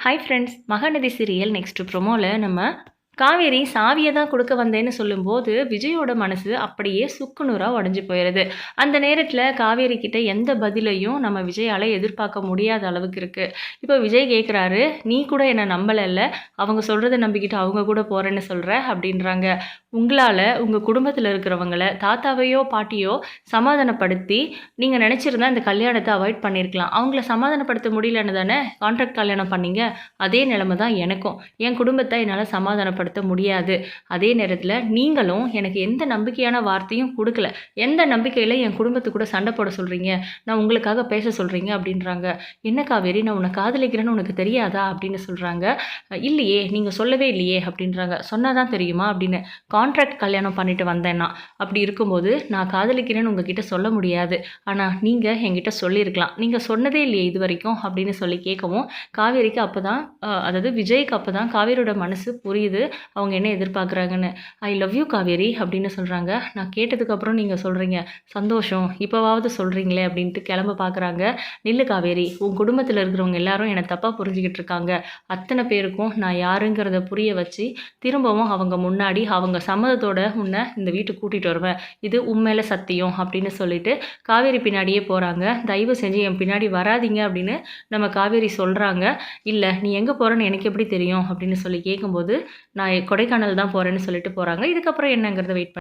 Hi friends Mahanadi serial next ப்ரொமோவில் நம்ம காவேரி சாவியை தான் கொடுக்க வந்தேன்னு சொல்லும்போது விஜயோட மனசு அப்படியே சுக்குநூறாக உடஞ்சி போயிடுது அந்த நேரத்தில் காவேரி கிட்ட எந்த பதிலையும் நம்ம விஜயால் எதிர்பார்க்க முடியாத அளவுக்கு இருக்குது இப்போ விஜய் கேட்குறாரு நீ கூட என்னை நம்பலைல்ல. அவங்க சொல்கிறத நம்பிக்கிட்டு அவங்க கூட போகிறேன்னு சொல்கிற அப்படின்றாங்க. உங்களால் உங்கள் குடும்பத்தில் இருக்கிறவங்கள தாத்தாவையோ பாட்டியோ சமாதானப்படுத்தி நீங்கள் நினச்சிருந்தா இந்த கல்யாணத்தை அவாய்ட் பண்ணியிருக்கலாம் அவங்கள சமாதானப்படுத்த முடியலன்னு தானே கான்ட்ராக்ட் கல்யாணம் பண்ணீங்க? அதே நிலைமை தான் எனக்கும். என் குடும்பத்தை என்னால் சமாதானப்படுத்த முடியாது. அதே நேரத்தில் நீங்களும் எனக்கு எந்த நம்பிக்கையான வார்த்தையும் கொடுக்கல. எந்த நம்பிக்கையில் என் குடும்பத்து கூட சண்டை போட சொல்கிறீங்க நான் உங்களுக்காக பேச சொல்கிறீங்க அப்படின்றாங்க. என்ன காவேரி நான் உன்னை காதலிக்கிறேன்னு உனக்கு தெரியாதா? அப்படின்னு சொல்கிறாங்க இல்லையே நீங்கள் சொல்லவே இல்லையே அப்படின்றாங்க. சொன்னால் தான் தெரியுமா அப்படின்னு கான்ட்ராக்ட் கல்யாணம் பண்ணிட்டு வந்தேன்னா. அப்படி இருக்கும்போது நான் காதலிக்கிறேன்னு உங்ககிட்ட சொல்ல முடியாது. ஆனால் நீங்கள் என்கிட்ட சொல்லியிருக்கலாம். நீங்கள் சொன்னதே இல்லையே இது வரைக்கும் அப்படின்னு சொல்லி கேட்கவும் காவேரிக்கு அப்போ தான் அதாவது விஜய்க்கு அப்போ தான் காவேரியோட மனசு புரியுது. அவங்க என்ன எதிர்பார்க்குறாங்கன்னு ஐ லவ் யூ காவேரி அப்படின்னு சொல்கிறாங்க நான் கேட்டதுக்கப்புறம் நீங்கள் சொல்கிறீங்க சந்தோஷம் இப்போவாவது சொல்கிறீங்களே அப்படின்ட்டு கிளம்ப பார்க்குறாங்க நில்லு காவேரி உன் குடும்பத்தில் இருக்கிறவங்க எல்லாரும் என்னை தப்பாக புரிஞ்சுக்கிட்டு இருக்காங்க. அத்தனை பேருக்கும் நான் யாருங்கிறத புரிய வச்சு திரும்பவும் அவங்க முன்னாடி அவங்க சம்மதத்தோட உன்னை இந்த வீட்டுக்கு கூட்டிகிட்டு வருவேன். இது உண்மையில சத்தியம் அப்படின்னு சொல்லிட்டு காவேரி பின்னாடியே போகிறாங்க தயவு செஞ்சு என் பின்னாடி வராதீங்க அப்படின்னு நம்ம காவேரி சொல்கிறாங்க இல்லை நீ எங்கே போகிறேன்னு எனக்கு எப்படி தெரியும் அப்படின்னு சொல்லி கேட்கும்போது நான் கொடைக்கானல் தான் போகிறேன்னு சொல்லிட்டு போகிறாங்க இதுக்கப்புறம் என்னங்கிறத வெயிட் பண்ணி.